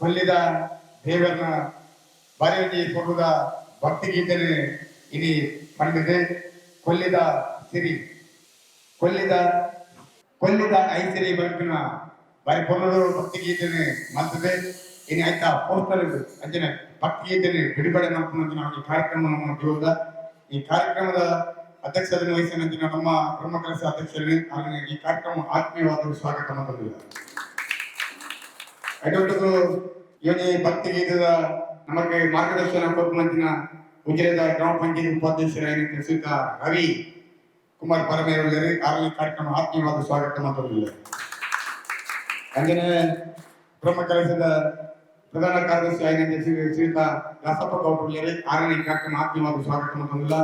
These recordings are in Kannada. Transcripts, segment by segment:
ಕೊಲ್ಲಿದ ದೇವರನ್ನ ಬರೆಯಲಿ ಕೊಡುವುದ ಭಕ್ತಿಗೀತೆನೆ ಇಲ್ಲಿ ಕಂಡಿದೆ. ಕೊಲ್ಲಿದ ಸಿರಿ. ಕೊಲ್ಲಿದ ಕೊಲ್ಲಿದ ಐಸಿರಿ ಬದುಕಿನ ಬಾರಿ ಭಕ್ತಿ ಭಕ್ತಿಗೀತೆನೆ ಮಲ್ತದೆ ಇನ್ನು ಆಯ್ತಾ ಪೋಸ್ಟರ್ ಅಂಜನೆ ಭಕ್ತಿಗೀತೆನೆ ಬಿಡುಗಡೆ ಮಾಡ್ಕೊಂಡು ನಾವು ಈ ಕಾರ್ಯಕ್ರಮವನ್ನು ಜೋದ ಈ ಕಾರ್ಯಕ್ರಮದ ಅಧ್ಯಕ್ಷತೆಯನ್ನು ವಹಿಸಿದ ನಮ್ಮ ಬ್ರಹ್ಮ ಕೆಲಸ ಆಮೇಲೆ ಈ ಕಾರ್ಯಕ್ರಮ ಆತ್ಮೀಯವಾದ ಸ್ವಾಗತ ಮಾಡಿದ್ದಾರೆ ಐದೊಂದು ಯೋಜನೆ ಭಕ್ತಿ ಗೀತದ ನಮಗೆ ಮಾರ್ಗದರ್ಶನ ಕೊಟ್ಟಂತಿನ ಉಜಿರೆದ ಗ್ರಾಮ ಪಂಚಾಯತ್ ಉಪಾಧ್ಯಕ್ಷರಾಗಿ ಶ್ರೀಯುತ ರವಿ ಕುಮಾರ್ ಪರಮೇಶ್ವರರು ಆರನೇ ಕಾರ್ಯಕ್ರಮ ಆತ್ಮೀಯವಾದ ಸ್ವಾಗತ ಮಾಡಿದ್ದಾರೆ ಅಂಜನೆ ಬ್ರಹ್ಮ ಕೆಲಸದ ಪ್ರಧಾನ ಕಾರ್ಯದರ್ಶಿ ಶ್ರೀ- ಶ್ರೀಯುತ ದಾಸಪ್ಪ ಗೌಡ್ರು ಆರನೇ ಕಾರ್ಯಕ್ರಮ ಆತ್ಮೀಯವಾದ ಸ್ವಾಗತ ಮಾಡಿಲ್ಲ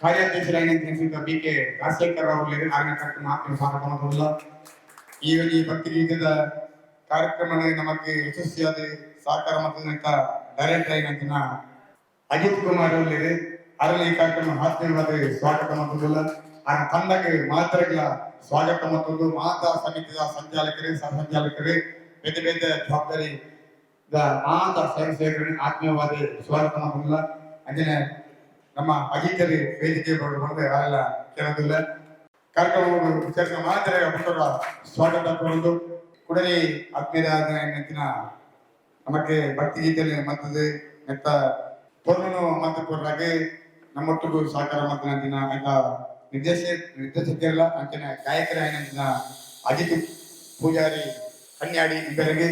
ಕಾರ್ಯಾಧ್ಯಕ್ಷರಾಗಿ ಶ್ರೀಯುತ ಬಿ ಕೆ ರಾಜಶೇಖರ್ ಅವರು ಆರನೇ ಕಾರ್ಯಕ್ರಮ ಆತ್ಮೀಯ ಸ್ವಾಗತ ಒಂದು ಈ ಭಕ್ತಿ ಗೀತದ ಕಾರ್ಯಕ್ರಮ ನಮಗೆ ಯಶಸ್ವಿಯಾದ ಸಹಕಾರ ಮತ್ತು ಡೈರೆಕ್ಟರ್ ಆಗಿನ ಅಜಿತ್ ಕುಮಾರ್ ಅವರಿಗೆ ಅದರಲ್ಲಿ ಈ ಕಾರ್ಯಕ್ರಮ ಆತ್ಮೀಯವಾದ ಸ್ವಾಗತ ಮತ್ತೊಂದಿಲ್ಲ. ಆ ತಂಡಕ್ಕೆ ಮಾತ್ರಗಳ ಸ್ವಾಗತ ಮತ್ತೊಂದು ಮಾತಾ ಸಮಿತಿಯ ಸಂಚಾಲಕರೇ, ಸಹ ಸಂಚಾಲಕರೇ ಬೇದ ಬೇದ ಜವಾಬ್ದಾರಿ ಮಾತಾ ಸ್ವಯಂ ಸೇವಕರಿಗೆ ಆತ್ಮೀಯವಾದ ಸ್ವಾಗತ ಮತ್ತೊಂದಿಲ್ಲ. ಅಂಜನೆ, ನಮ್ಮ ಅಜಿತರಿ ವೇದಿಕೆ ಬಂದು ಯಾರೆಲ್ಲ ಕೇಳೋದಿಲ್ಲ. ಕಾರ್ಯಕ್ರಮ ಸೇರಿದ ಮಾತ್ರ ಸ್ವಾಗತ ಕೋರುವುದು ಕೂಡಲೇ ಆತ್ಮೀಯರಾದ ನೆಚ್ಚಿನ ನಮಗೆ ಭಕ್ತಿ ಗೀತೆಯಲ್ಲಿ ಮತ್ತದೆ ಮೆತ್ತ ಪೂರ್ಣನು ಮಾತು ಕೊಡ್ರಾಗೆ ನಮ್ಮೊಟ್ಟಿಗೂ ಸಹಕಾರ ಮಾತನಾಡಿನ ಆಯ್ತ ನಿರ್ದೇಶ ನಿರ್ದೇಶಕರಲ್ಲ ಅಂಚಿನ ಗಾಯಕರ ಆಯ್ನಂಚಿನ ಅಜಿತ್ ಪೂಜಾರಿ, ಕನ್ಯಾಡಿ ಇಬ್ಬರಿಗೆ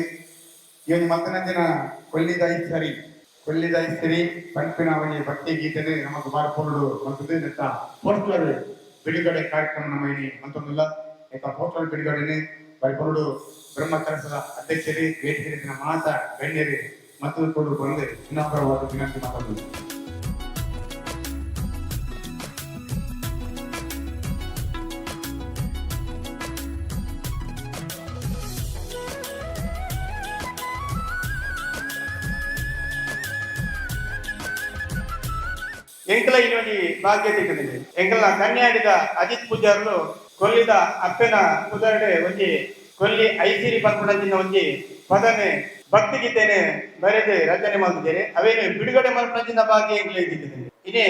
ಇವನು ಮಾತನಾಡಿನ ಕೊಲ್ಲಿದಾಯಿ ಸರಿ ಕೊಲ್ಲಿದಾಯಿ ಸರಿ ಪಂಪಿನ ಅವನಿಗೆ ಭಕ್ತಿ ಗೀತೆನೆ ನಮಗೆ ಬಾರ್ಕೊಂಡು ಮತ್ತದೆ ನೆತ್ತ ಪೋಸ್ಟರ್ ಬಿಡುಗಡೆ ಕಾರ್ಯಕ್ರಮ ನಮ್ಮ ಇಲ್ಲಿ ಮತ್ತೊಂದಿಲ್ಲ. ಯಾಕ ಪೋಸ್ಟರ್ ಬಿಡುಗಡೆನೆ ಬರಿಕೊಂಡು ಬ್ರಹ್ಮ ಕಲಸದ ಅಧ್ಯಕ್ಷರೇ ವೇದಿಕೆ ಮಾತ ಗಣ್ಯರೇ ಮತ್ತು ಕೊಡು ಬಂದು ಇನ್ನೊಬ್ಬರವಾದ ವಿನಂತಿ ಮಾತಾಡುವುದು ಎಂಕಲ ಇನ್ನೊಂದು ಭಾಗ್ಯ ತೆಗೆದಿದೆ ಎಂಕಲ್ನ ಕನ್ಯಾಡಿದ ಅಜಿತ್ ಪೂಜಾರ್ಲು ಕೊಲ್ಲಿದ ಅಪ್ಪನ ಉದಾಹರಣೆ ಒಂಜಿ ಕೊಲ್ಲಿ ಐಸಿರಿ ಪಂಪಣದಿಂದ ಒಂಜಿ ಪದನೆ ಭಕ್ತಿ ಗೀತೆನೆ ಬರೆದು ರಚನೆ ಮಾಡಿದ್ದೇನೆ. ಅವೇನು ಬಿಡುಗಡೆ ಮಲ್ಪಣದಿಂದ ಭಾಗ್ಯ ಎಂಕಲ ಇದ್ದಿದ್ದೇನೆ ಇನ್ನೇ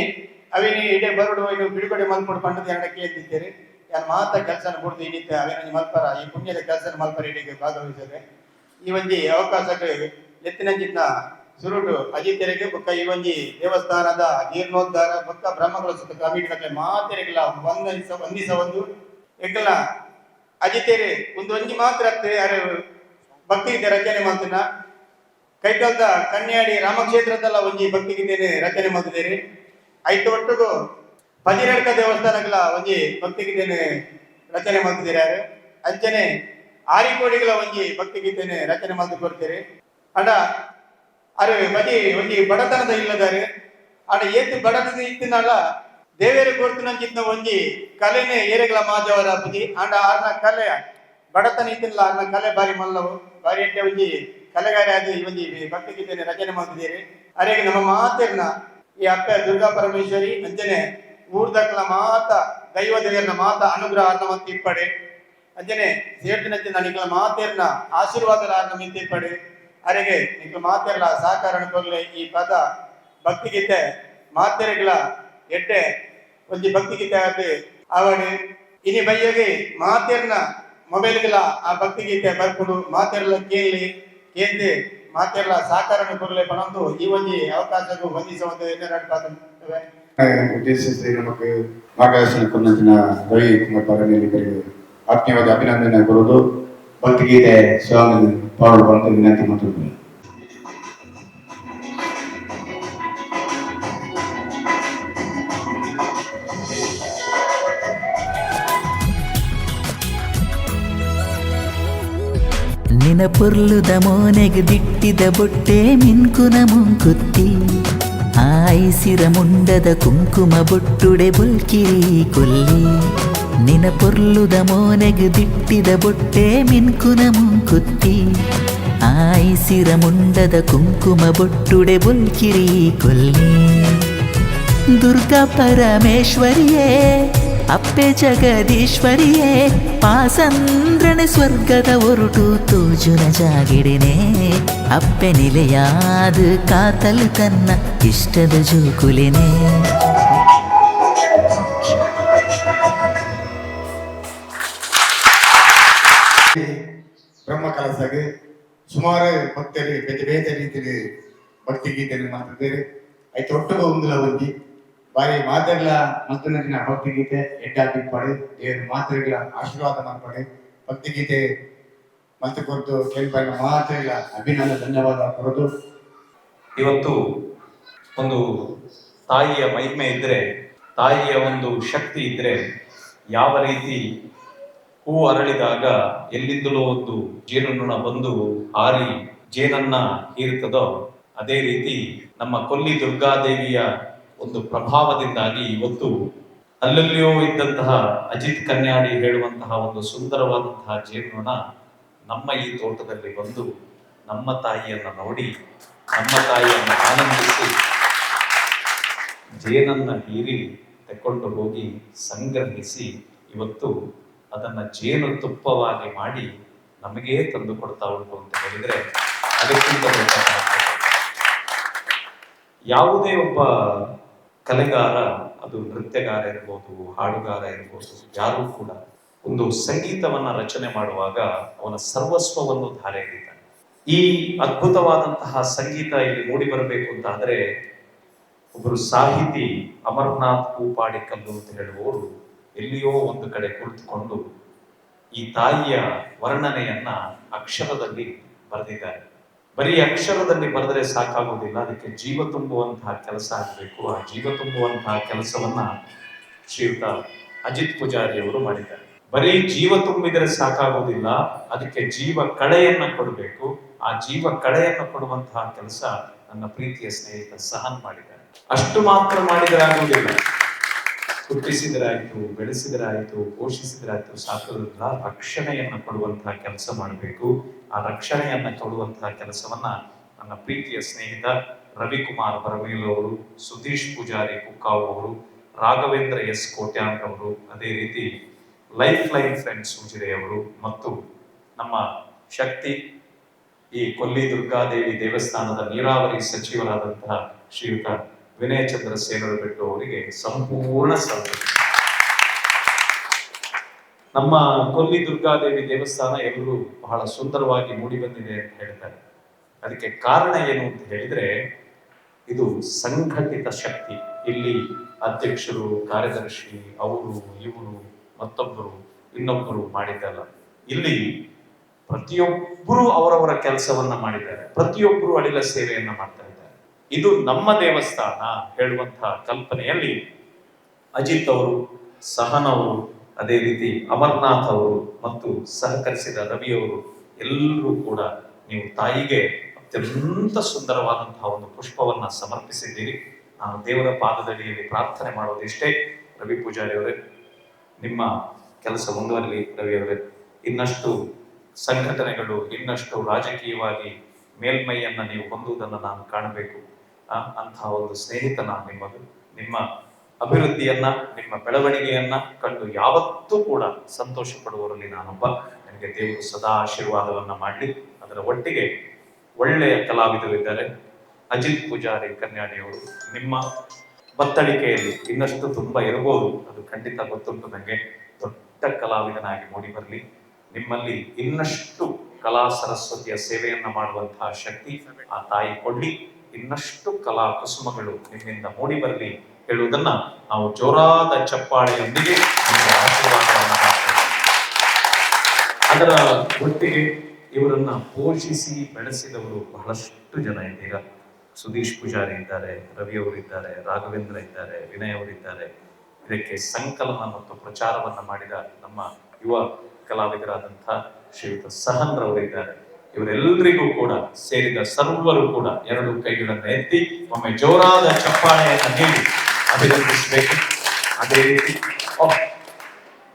ಅವೇನು ಇಡೇ ಬರಡು ಇನ್ನು ಬಿಡುಗಡೆ ಮಲ್ಪಡು ಪಂಡದ ಎರಡ ಕೇಳಿದ್ದೇನೆ ಯಾರು ಮಾತ ಕೆಲಸನ ಕೊಡ್ದು ಇಡೀ ಅವೇನು ಮಲ್ಪರ, ಈ ಪುಣ್ಯದ ಕೆಲಸನ ಮಲ್ಪರ ಇಡೀಗೆ ಭಾಗವಹಿಸಿದ್ರೆ. ಈ ಒಂಜಿ ಅವಕಾಶಕ್ಕೆ ಎತ್ತಿನಂಚಿನ ಸುರುಡು ಅಜಿತ್ಯರಿಗೆ ಬುಕ್ಕ ಈ ಒಂಜಿ ದೇವಸ್ಥಾನದ ಜೀರ್ಣೋದ್ಧಾರ ಬುಕ್ಕ ಬ್ರಹ್ಮಗಳ ಸುತ್ತ ಕಮಿಟಿ ಮಾತೆರೆಗಳ ಒಂದಿಸ ಒಂದಿಸ ಒಂದು ಅಜಿತೇರಿ, ಒಂದು ಒಂಜಿ ಮಾತ್ರ ಯಾರು ಭಕ್ತಿ ಗೀತೆ ರಚನೆ ಮಾಡ್ತಿನ ಕೈಕಲ್ದ ಕನ್ಯಾಡಿ ರಾಮಕ್ಷೇತ್ರದಲ್ಲ ಒಂಜಿ ಭಕ್ತಿ ಗೀತೆನೆ ರಚನೆ ಮಾಡಿದ್ದೀರಿ ಐದು ಒಟ್ಟಿಗೂ ಬಜಿರಡ್ಕ ದೇವಸ್ಥಾನಗಳ ಒಂಜಿ ಭಕ್ತಿ ಗೀತೆನೆ ರಚನೆ ಮಾಡ್ತಿದ್ದೀರಿ ಅಂಚನೆ ಆರಿಕೋಡಿಗಳ ಒಂಜಿ ಭಕ್ತಿ ಗೀತೆನೆ ರಚನೆ ಮಾಡಿ ಕೊಡ್ತೀರಿ ಅಡ ಅರೆ ಮಜಿ ಒಂಜಿ ಬಡತನದ ಇಲ್ಲದಾರೆ ಅಡ ಏತು ಬಡತನ ಇತ್ತಿನಲ್ಲ ದೇವೇರು ಕೊಡ್ತಿನಂಚಿದ್ನ ಒಂಜಿ ಕಲೆನೆ ಏರೆಗಳ ಮಾಜವರ ಬುದಿ ಆಂಡ ಆರ್ನ ಕಲೆ, ಬಡತನ ಇತ್ತಿಲ್ಲ ಆರ್ನ ಕಲೆ ಬಾರಿ ಮಲ್ಲವು. ಬಾರಿ ಎಡ್ಡೆ ಒಂಜಿ ಕಲೆಗಾರಿ ಆದ ಈ ಒಂಜಿ ಭಕ್ತಿ ಗೀತೆನೆ ರಚನೆ ಮಾಡಿದ್ದೀರಿ. ಅರೆಗೆ ನಮ್ಮ ಮಾತೆರ್ನ ಈ ಅಪ್ಪ ದುರ್ಗಾ ಪರಮೇಶ್ವರಿ, ಅಂಜನೆ ಊರ್ದಕ್ಕಲ ಮಾತ, ದೈವ ದೇವರನ ಮಾತ, ಅನುಗ್ರಹ ಅರ್ನ ಮತ್ತೆ ಇಪ್ಪಡೆ ಅಂಜನೆ ಸೇರ್ತಿನಂಚಿನ ನಿಗಳ ಮಾತೇರ್ನ ಆಶೀರ್ವಾದ ಆರ್ನ ಮಿತ್ತಿಪ್ಪಡೆ ಅರೆಗೆ ನಿಗಳ ಮಾತೆರ್ಲ ಸಹಕಾರ ಕೊರ್ಲೆ ಈ ಪದ. ಭಕ್ತಿಗೀತೆ ಮಾತೆರೆಗಳ ಎಡ್ಡೆ ಒಂಜಿ ಭಕ್ತಿಗೀತೆ ಆದ್ ಆವಡ್ ಇನಿ ಬೈಯಗೆ ಮಾತೆರ್ನ ಮೊಬೈಲ್ಗಳ ಆ ಭಕ್ತಿ ಗೀತೆ ಬರ್ಕೊಂಡು ಮಾತೆರಲ ಕೇಳಿ ಕೇಂದ್ರ ಮಾತೆರಲ ಸಾಕಾರ ಕೊರಲೆ ಪಣಂದು ಈ ಒಂದು ಅವಕಾಶಕ್ಕೂ ವಂದಿಸುವಂತ ಎನ್ನೆರಡು ಉದ್ದೇಶಿಸಿ ನಮಗೆ ಮಾರ್ಗದರ್ಶನ ಕೊಟ್ಟಂತಿನ ರವಿ ಕುಮಾರ್ ಪರಮೇಶ್ವರಿಗೆ ಆತ್ಮೀಯವಾದ ಅಭಿನಂದನೆ ಕೊಡುವುದು. ಭಕ್ತಿಗೀತೆ ಸ್ವಾಮಿ ಪಾಡು ಬಂದು ವಿನಂತಿ ಮಾತಾಡುವುದು ನಿನ ಪೊರ್ಲುದ ಮೋನೆಗೆ ದಿಟ್ಟಿದ ಬೊಟ್ಟೆ ಮಿನ್ಕುನ ಮುಂಕುತ್ತಿ. ಆಯಿಸಿರ ಮುಂಡದ ಕುಂಕುಮ ಬೊಟ್ಟುಡೆ ಬುಲ್ಕಿರಿ ಕೊಲ್ಲಿ. ನಿನ ಪೊರ್ಲುದ ಮೋನೆಗೆ ದಿಟ್ಟಿದ ಬೊಟ್ಟೆ ಮಿನ್ಕುನ ಮುಂಕುತ್ತಿ. ಆಯಿಸಿರ ಮುಂಡದ ಕುಂಕುಮ ಬೊಟ್ಟುಡೆ ಬುಲ್ಕಿರಿ ಕೊಲ್ಲಿ. ದುರ್ಗಾ ಪರಮೇಶ್ವರಿಯೇ ಅಪ್ಪೆ ಜಗದೀಶ್ವರಿಯೇ, ಪಾಸಂದ್ರನೆ ಸ್ವರ್ಗದ ಒರುಟು ತೂಜುನ ಜಾಗಿಡಿನೇ ಅಪ್ಪೆ ನಿಲೆಯಾದ ಕಾತಲು ತನ್ನ ಇಷ್ಟದ ಜೂಕುಲಿನೇ. ಬ್ರಹ್ಮ ಕಲಸಗೆ ಸುಮಾರು ಭಕ್ತರು ಬೇರೆ ಬೇರೆ ರೀತಿಯಲ್ಲಿ ಭಕ್ತಿ ಗೀತೆಯನ್ನು ಮಾಡ್ತಿದ್ದಾರೆ ಆಯ್ತು ಒಟ್ಟು ಒಂದಿಲ್ಲ ಒಂದಿ ಬಾರಿ ಮಾತೆಲ್ಲ ಮಂತ್ರನಲ್ಲಿನ ಭಕ್ತಿಗೀತೆ ಗೀತೆ ಎಡ್ಡಾಗಿ ಪಡೆ ಏನು ಮಾತ್ರೆಗಳ ಆಶೀರ್ವಾದ ಮಾಡ್ಪಡೆ ಭಕ್ತಿಗೀತೆ ಮಂತ್ರ ಕೊಟ್ಟು ಕೇಳ್ಪಡಿನ ಮಾತ್ರೆಗಳ ಅಭಿನಂದ ಧನ್ಯವಾದ ಕೊಡೋದು. ಇವತ್ತು ಒಂದು ತಾಯಿಯ ಮಹಿಮೆ ಇದ್ರೆ, ತಾಯಿಯ ಒಂದು ಶಕ್ತಿ ಇದ್ರೆ, ಯಾವ ರೀತಿ ಹೂ ಅರಳಿದಾಗ ಎಲ್ಲಿಂದಲೂ ಒಂದು ಜೇನುನೊಣ ಬಂದು ಹಾರಿ ಜೇನನ್ನ ಹೀರುತ್ತದೋ ಅದೇ ರೀತಿ ನಮ್ಮ ಕೊಲ್ಲಿ ದುರ್ಗಾದೇವಿಯ ಒಂದು ಪ್ರಭಾವದಿಂದಾಗಿ ಇವತ್ತು ಅಲ್ಲಲ್ಲಿಯೂ ಇದ್ದಂತಹ ಅಜಿತ್ ಕನ್ಯಾಡಿ ಹೇಳುವಂತಹ ಒಂದು ಸುಂದರವಾದಂತಹ ಜೇನುನೊಣ ನಮ್ಮ ಈ ತೋಟದಲ್ಲಿ ಬಂದು ನಮ್ಮ ತಾಯಿಯನ್ನು ನೋಡಿ, ನಮ್ಮ ತಾಯಿಯನ್ನು ಆನಂದಿಸಿ, ಜೇನನ್ನ ಹೀರಿ ತಕೊಂಡು ಹೋಗಿ ಸಂಗ್ರಹಿಸಿ ಇವತ್ತು ಅದನ್ನ ಜೇನು ತುಪ್ಪವಾಗಿ ಮಾಡಿ ನಮಗೇ ತಂದು ಕೊಡ್ತಾ ಉಂಟು ಅಂತ ಹೇಳಿದ್ರೆ ಅದಕ್ಕಿಂತ. ಯಾವುದೇ ಒಬ್ಬ ಕಲೆಗಾರ, ಅದು ನೃತ್ಯಗಾರ ಇರ್ಬೋದು, ಹಾಡುಗಾರ ಇರ್ಬೋದು, ಯಾರು ಕೂಡ ಒಂದು ಸಂಗೀತವನ್ನ ರಚನೆ ಮಾಡುವಾಗ ಅವನ ಸರ್ವಸ್ವವನ್ನು ಧಾರೆ ಈ ಅದ್ಭುತವಾದಂತಹ ಸಂಗೀತ ಇಲ್ಲಿ ಮೂಡಿ ಬರಬೇಕು ಅಂತ ಆದ್ರೆ ಒಬ್ಬರು ಸಾಹಿತಿ ಅಮರನಾಥ್ ಹೂಪಾಡಿ ಕಲ್ಲು ಅಂತ ಹೇಳುವವರು ಎಲ್ಲಿಯೋ ಒಂದು ಕಡೆ ಕುಳಿತುಕೊಂಡು ಈ ತಾಯಿಯ ವರ್ಣನೆಯನ್ನ ಅಕ್ಷರದಲ್ಲಿ ಬರೆದಿದ್ದಾರೆ. ಬರೀ ಅಕ್ಷರದಲ್ಲಿ ಬರೆದರೆ ಸಾಕಾಗುವುದಿಲ್ಲ ಅದಕ್ಕೆ ಜೀವ ತುಂಬುವಂತಹ ಕೆಲಸ ಆಗಬೇಕು. ಆ ಜೀವ ತುಂಬುವಂತಹ ಕೆಲಸವನ್ನ ಶ್ರೀಯುತ ಅಜಿತ್ ಪೂಜಾರಿ ಅವರು ಮಾಡಿದ್ದಾರೆ. ಬರೀ ಜೀವ ತುಂಬಿದರೆ ಸಾಕಾಗುವುದಿಲ್ಲ ಅದಕ್ಕೆ ಜೀವ ಕಳೆಯನ್ನ ಕೊಡಬೇಕು. ಆ ಜೀವ ಕಳೆಯನ್ನು ಕೊಡುವಂತಹ ಕೆಲಸ ನನ್ನ ಪ್ರೀತಿಯ ಸ್ನೇಹಿತ ಸಹನ್ ಮಾಡಿದ್ದಾರೆ. ಅಷ್ಟು ಮಾತ್ರ ಮಾಡಿದರೆ ಆಗುವುದಿಲ್ಲ ಹುಟ್ಟಿಸಿದರಾಯ್ತು, ಬೆಳೆಸಿದರಾಯ್ತು, ಪೋಷಿಸಿದರಾಯ್ತು ಸಾಕೋದಿಲ್ಲ ರಕ್ಷಣೆಯನ್ನು ಕೊಡುವಂತಹ ಕೆಲಸ ಮಾಡಬೇಕು. ಆ ರಕ್ಷಣೆಯನ್ನು ಕೊಡುವಂತಹ ಕೆಲಸವನ್ನ ನನ್ನ ಪ್ರೀತಿಯ ಸ್ನೇಹಿತ ರವಿಕುಮಾರ್ ಬರಮೇಲು ಅವರು ಸುಧೀಶ್ ಪೂಜಾರಿ ಕುಕ್ಕಾವು ಅವರು, ರಾಘವೇಂದ್ರ ಎಸ್ ಕೋಟ್ಯಾಂಕ್ ಅವರು, ಅದೇ ರೀತಿ ಲೈಫ್ ಲೈನ್ ಫ್ರೆಂಡ್ಸ್ ಅವರು ಮತ್ತು ನಮ್ಮ ಶಕ್ತಿ ಈ ಕೊಲ್ಲಿ ದುರ್ಗಾದೇವಿ ದೇವಸ್ಥಾನದ ನೀರಾವರಿ ಸಚಿವರಾದಂತಹ ಶ್ರೀಯುತ ವಿನಯ ಚಂದ್ರ ಸೇನರು ಬಿಟ್ಟು ಅವರಿಗೆ ಸಂಪೂರ್ಣ ಸಹಕಾರ ನಮ್ಮ ಕೊಲ್ಲಿ ದುರ್ಗಾದೇವಿ ದೇವಸ್ಥಾನ ಎಲ್ಲರೂ ಬಹಳ ಸುಂದರವಾಗಿ ಮೂಡಿ ಬಂದಿದೆ ಅಂತ ಹೇಳ್ತಾರೆ. ಅದಕ್ಕೆ ಕಾರಣ ಏನು ಅಂತ ಹೇಳಿದ್ರೆ, ಇದು ಸಂಘಟಿತ ಶಕ್ತಿ. ಇಲ್ಲಿ ಅಧ್ಯಕ್ಷರು, ಕಾರ್ಯದರ್ಶಿ, ಅವರು, ಇವರು, ಮತ್ತೊಬ್ಬರು, ಇನ್ನೊಬ್ಬರು ಮಾಡಿದ್ದಲ್ಲ. ಇಲ್ಲಿ ಪ್ರತಿಯೊಬ್ಬರು ಅವರವರ ಕೆಲಸವನ್ನ ಮಾಡಿದ್ದಾರೆ. ಪ್ರತಿಯೊಬ್ಬರು ಅಡಿಲ ಸೇವೆಯನ್ನ ಮಾಡ್ತಾ ಇದ್ದಾರೆ. ಇದು ನಮ್ಮ ದೇವಸ್ಥಾನ ಹೇಳುವಂತಹ ಕಲ್ಪನೆಯಲ್ಲಿ ಅಜಿತ್ ಅವರು, ಸಹನ್ ಅವರು ಅದೇ ರೀತಿ ಅಮರ್ನಾಥ್ ಅವರು ಮತ್ತು ಸಹಕರಿಸಿದ ರವಿಯವರು ಎಲ್ಲರೂ ಕೂಡ ನೀವು ತಾಯಿಗೆ ಅತ್ಯಂತ ಸುಂದರವಾದಂತಹ ಒಂದು ಪುಷ್ಪವನ್ನ ಸಮರ್ಪಿಸಿದ್ದೀರಿ. ನಾನು ದೇವರ ಪಾದದಡಿಯಲ್ಲಿ ಪ್ರಾರ್ಥನೆ ಮಾಡೋದಿಷ್ಟೇ ರವಿ ಪೂಜಾರಿ ಅವರೇ, ನಿಮ್ಮ ಕೆಲಸ ಮುಂದುವರಲಿ ರವಿ ಅವರೇ. ಇನ್ನಷ್ಟು ಸಂಘಟನೆಗಳು, ಇನ್ನಷ್ಟು ರಾಜಕೀಯವಾಗಿ ಮೇಲ್ಮೈಯನ್ನ ನೀವು ಹೊಂದುವುದನ್ನು ನಾನು ಕಾಣಬೇಕು. ಅಂತಹ ಒಂದು ಸ್ನೇಹಿತ ನಿಮ್ಮದು. ನಿಮ್ಮ ಅಭಿವೃದ್ಧಿಯನ್ನ, ನಿಮ್ಮ ಬೆಳವಣಿಗೆಯನ್ನ ಕಂಡು ಯಾವತ್ತೂ ಕೂಡ ಸಂತೋಷ ಪಡುವವರಲ್ಲಿ ನಾನೊಬ್ಬ. ನನಗೆ ದೇವರು ಸದಾ ಆಶೀರ್ವಾದವನ್ನ ಮಾಡಲಿ. ಅದರ ಒಟ್ಟಿಗೆ ಒಳ್ಳೆಯ ಕಲಾವಿದರು ಇದ್ದಾರೆ ಅಜಿತ್ ಪೂಜಾರಿ ಕನ್ಯಾಡಿಯವರು. ನಿಮ್ಮ ಬತ್ತಳಿಕೆಯಲ್ಲಿ ಇನ್ನಷ್ಟು ತುಂಬಾ ಇರಬಹುದು. ಅದು ಖಂಡಿತ ಗೊತ್ತುಂಟು ನನಗೆ ದೊಡ್ಡ ಕಲಾವಿದನಾಗಿ ಮೂಡಿ ಬರಲಿ. ನಿಮ್ಮಲ್ಲಿ ಇನ್ನಷ್ಟು ಕಲಾ ಸರಸ್ವತಿಯ ಸೇವೆಯನ್ನ ಮಾಡುವಂತಹ ಶಕ್ತಿ ಆ ತಾಯಿ ಕೊಡ್ಲಿ. ಇನ್ನಷ್ಟು ಕಲಾ ಕುಸುಮಗಳು ನಿಮ್ಮಿಂದ ಮೂಡಿ ಬರಲಿ. ಹೇಳುವುದನ್ನ ನಾವು ಜೋರಾದ ಚಪ್ಪಾಳೆಯೊಂದಿಗೆ ಅದರ ಒಟ್ಟಿಗೆ ಇವರನ್ನ ಪೋಷಿಸಿ ಬೆಳೆಸಿದವರು ಬಹಳಷ್ಟು ಜನ ಇದ್ದೀಗ ಸುದೀಶ್ ಪೂಜಾರಿ ಇದ್ದಾರೆ, ರವಿ ಅವರಿದ್ದಾರೆ ರಾಘವೇಂದ್ರ ಇದ್ದಾರೆ, ವಿನಯ್ ಅವರಿದ್ದಾರೆ ಇದಕ್ಕೆ ಸಂಕಲನ ಮತ್ತು ಪ್ರಚಾರವನ್ನ ಮಾಡಿದ ನಮ್ಮ ಯುವ ಕಲಾವಿದರಾದಂಥ ಶ್ರೀಯುತ ಸಹನ್ ರವರಿದ್ದಾರೆ ಇವರೆಲ್ಲರಿಗೂ ಕೂಡ ಸೇರಿದ ಸರ್ವರು ಕೂಡ ಎರಡು ಕೈಗಳನ್ನು ಎತ್ತಿ ಒಮ್ಮೆ ಜೋರಾದ ಚಪ್ಪಾಳೆಯನ್ನು ನೀಡಿ ಅಭಿನಂದಿಸಬೇಕು ಅದೇ ರೀತಿ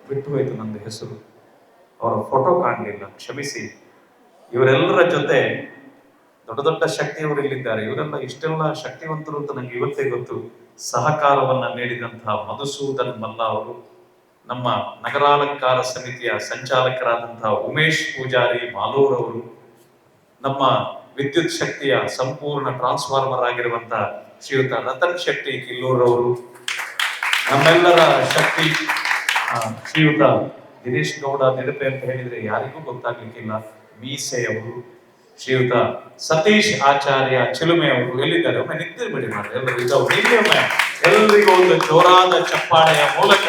ಬಿಟ್ಟು ಹೋಯ್ತು ನಂದು ಹೆಸರು. ಅವರ ಫೋಟೋ ಕಾಣಲಿಲ್ಲ, ಕ್ಷಮಿಸಿ. ಇವರೆಲ್ಲರ ಜೊತೆ ದೊಡ್ಡ ದೊಡ್ಡ ಶಕ್ತಿಯವರು ಇಲ್ಲಿದ್ದಾರೆ. ಇವರೆಲ್ಲ ಇಷ್ಟೆಲ್ಲ ಶಕ್ತಿವಂತರು ಅಂತ ನನಗೆ ಇವತ್ತೇ ಗೊತ್ತು. ಸಹಕಾರವನ್ನ ನೀಡಿದಂತಹ ಮಧುಸೂದನ್ ಮಲ್ಲ ಅವರು, ನಮ್ಮ ನಗರಾಲಂಕಾರ ಸಮಿತಿಯ ಸಂಚಾಲಕರಾದಂತಹ ಉಮೇಶ್ ಪೂಜಾರಿ ಮಾಲೂರ್ ಅವರು, ನಮ್ಮ ವಿದ್ಯುತ್ ಶಕ್ತಿಯ ಸಂಪೂರ್ಣ ಟ್ರಾನ್ಸ್ಫಾರ್ಮರ್ ಆಗಿರುವಂತಹ ಶ್ರೀಯುತ ರತನ್ ಶೆಟ್ಟಿ ಕಿಲ್ಲೂರವರು. ನಮ್ಮೆಲ್ಲರ ಶಕ್ತಿ ಶ್ರೀಯುತ ದಿನೇಶ್ ಗೌಡ ನೆನಪೆ ಅಂತ ಹೇಳಿದ್ರೆ ಯಾರಿಗೂ ಗೊತ್ತಾಗ್ಲಿಕ್ಕಿಲ್ಲ. ಮೀಸೆಯವರು, ಶ್ರೀಯುತ ಸತೀಶ್ ಆಚಾರ್ಯ ಚಿಲುಮೆ ಅವರು ಎಲ್ಲಿದ್ದಾರೆ? ಒಮ್ಮೆ ನಿಂತಿರ್ಬೇಡಿ ಮಾಡಿ ಎಲ್ಲರೂ ಇದ್ದವರು. ಎಲ್ಲರಿಗೂ ಒಂದು ಜೋರಾದ ಚಪ್ಪಾಳೆಯ ಮೂಲಕ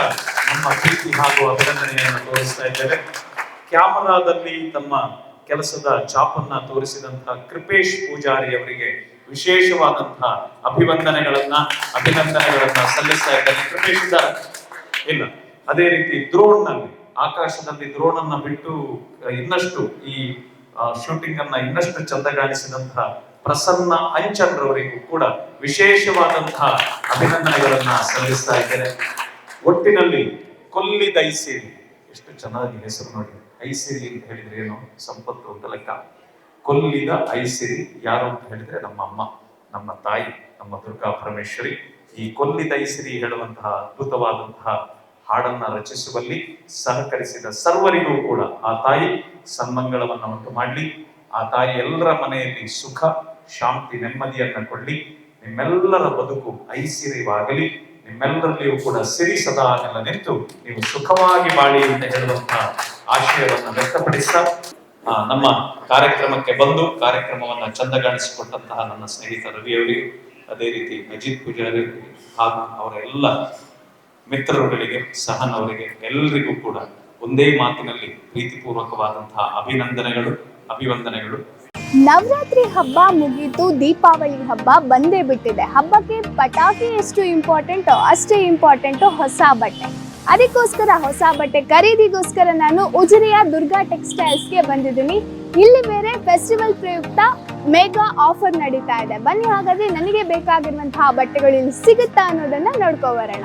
ನಮ್ಮ ಪ್ರೀತಿ ಹಾಗೂ ಅಭಿನಂದನೆಯನ್ನು ತೋರಿಸ್ತಾ ಇದ್ದೇವೆ. ಕ್ಯಾಮರಾದಲ್ಲಿ ತಮ್ಮ ಕೆಲಸದ ಚಾಪನ್ನ ತೋರಿಸಿದಂತಹ ಕೃಪೇಶ್ ಪೂಜಾರಿ ಅವರಿಗೆ ವಿಶೇಷವಾದಂತಹ ಅಭಿವಂದನೆಗಳನ್ನ ಅಭಿನಂದನೆಗಳನ್ನ ಸಲ್ಲಿಸ್ತಾ ಇದ್ದಾರೆ ಕೃಪೇಶ್ ಇದ್ದಾರೆ? ಇಲ್ಲ, ಅದೇ ರೀತಿ ದ್ರೋಣ್ನಲ್ಲಿ, ಆಕಾಶದಲ್ಲಿ ದ್ರೋಣನ್ನ ಬಿಟ್ಟು ಇನ್ನಷ್ಟು ಈ ಶೂಟಿಂಗ್ ಅನ್ನ ಇನ್ನಷ್ಟು ಚಂದಗಾಣಿಸಿದಂತಹ ಪ್ರಸನ್ನ ಅಂಚನ್ ರವರಿಗೂ ಕೂಡ ವಿಶೇಷವಾದಂತಹ ಅಭಿನಂದನೆಗಳನ್ನ ಸಲ್ಲಿಸ್ತಾ ಇದ್ದೇನೆ. ಒಟ್ಟಿನಲ್ಲಿ ಕೊಲ್ಲಿದ ಐಸಿರಿ. ಎಷ್ಟು ಚೆನ್ನಾಗಿ ಹೆಸರು ನೋಡಿ. ಐಸಿರಿ ಅಂತ ಹೇಳಿದ್ರೆ ಏನು? ಸಂಪತ್ತು ಅಂತ ಲೆಕ್ಕ. ಕೊಲ್ಲಿದ ಐಸಿರಿ ಯಾರು ಅಂತ ಹೇಳಿದ್ರೆ ನಮ್ಮ ಅಮ್ಮ ನಮ್ಮ ತಾಯಿ ನಮ್ಮ ದುರ್ಗಾ ಪರಮೇಶ್ವರಿ. ಈ ಕೊಲ್ಲಿದ ಐಸಿರಿ ಹೇಳುವಂತಹ ಅದ್ಭುತವಾದಂತಹ ಹಾಡನ್ನ ರಚಿಸುವಲ್ಲಿ ಸಹಕರಿಸಿದ ಸರ್ವರಿಗೂ ಕೂಡ ಆ ತಾಯಿ ಸನ್ಮಂಗಳವನ್ನು ಉಂಟು ಮಾಡಲಿ. ಆ ತಾಯಿ ಎಲ್ಲರ ಮನೆಯಲ್ಲಿ ಸುಖ ಶಾಂತಿ ನೆಮ್ಮದಿಯನ್ನ ಕೊಡ್ಲಿ. ನಿಮ್ಮೆಲ್ಲರ ಬದುಕು ಐಸಿರಿವಾಗಲಿ. ನಿಮ್ಮೆಲ್ಲರಲ್ಲಿಯೂ ಕೂಡ ಸಿರಿ ಸದಾ ನೆಲ ನಿಂತು ನೀವು ಸುಖವಾಗಿ ಬಾಳಿ ಅಂತ ಹೇಳುವಂತಹ ಆಶಯವನ್ನು ವ್ಯಕ್ತಪಡಿಸ್ತಾ ಆ, ನಮ್ಮ ಕಾರ್ಯಕ್ರಮಕ್ಕೆ ಬಂದು ಕಾರ್ಯಕ್ರಮವನ್ನ ಚಂದಗಾಣಿಸಿಕೊಟ್ಟಂತಹ ನನ್ನ ಸ್ನೇಹಿತ ರವಿ ಅವರಿಗೆ ಅದೇ ರೀತಿ ಅಜಿತ್ ಪೂಜಾರಿ ಹಾಗೂ ಅವರ ಎಲ್ಲ ಮಿತ್ರರುಗಳಿಗೆ, ಸಹನವರಿಗೆ ಎಲ್ಲರಿಗೂ ಕೂಡ ಒಂದೇ ಮಾತಿನಲ್ಲಿ ಪ್ರೀತಿಪೂರ್ವಕವಾದಂತಹ ಅಭಿನಂದನೆಗಳು, ಅಭಿವಂದನೆಗಳು. ನವರಾತ್ರಿ ಹಬ್ಬ ಮುಗೀತು ದೀಪಾವಳಿ ಹಬ್ಬ ಬಂದೇ ಬಿಟ್ಟಿದೆ. ಹಬ್ಬಕ್ಕೆ ಪಟಾಕಿ ಎಷ್ಟು ಇಂಪಾರ್ಟೆಂಟ್ ಅಷ್ಟೇ ಇಂಪಾರ್ಟೆಂಟ್ ಹೊಸ ಬಟ್ಟೆ. ಅದಕ್ಕೋಸ್ಕರ ಹೊಸ ಬಟ್ಟೆ ಖರೀದಿಗೋಸ್ಕರ ನಾನು ಉಜಿರೆಯ ದುರ್ಗಾ ಟೆಕ್ಸ್ಟೈಲ್ಸ್ಗೆ ಬಂದಿದ್ದೀನಿ. ಇಲ್ಲಿ ಬೇರೆ ಫೆಸ್ಟಿವಲ್ ಪ್ರಯುಕ್ತ ಮೆಗಾ ಆಫರ್ ನಡೀತಾ ಇದೆ. ಬನ್ನಿ ಹಾಗಾದ್ರೆ ನನಗೆ ಬೇಕಾಗಿರುವಂತಹ ಬಟ್ಟೆಗಳು ಇಲ್ಲಿ ಸಿಗುತ್ತಾ ಅನ್ನೋದನ್ನ ನೋಡ್ಕೊ ಬರೋಣ.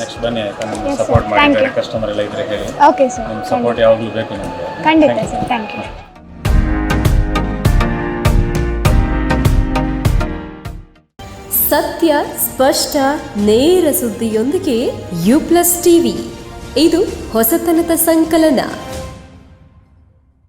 ನೆಕ್ಸ್ಟ್ ಬನ್ನಿ ಆಯ್ತಾ? ನಮ್ಗೆ ಸಪೋರ್ಟ್ ಮಾಡಿ. ಕಸ್ಟಮರ್ ಎಲ್ಲ ಇದ್ರೆ ಹೇಳಿ. ಓಕೆ ಸರ್ ನಿಮ್ಮ ಸಪೋರ್ಟ್ ಯಾವಾಗಲೂ ಬೇಕು ನಮಗೆ. ಖಂಡಿತ ಸರ್ ಥ್ಯಾಂಕ್ ಯು ಸತ್ಯ ಸ್ಪಷ್ಟ ನೇರ ಸುದ್ದಿಯೊಂದಿಗೆ ಯು ಪ್ಲಸ್ ಟಿವಿ ಇದು ಹೊಸತನದ ಸಂಕಲನ.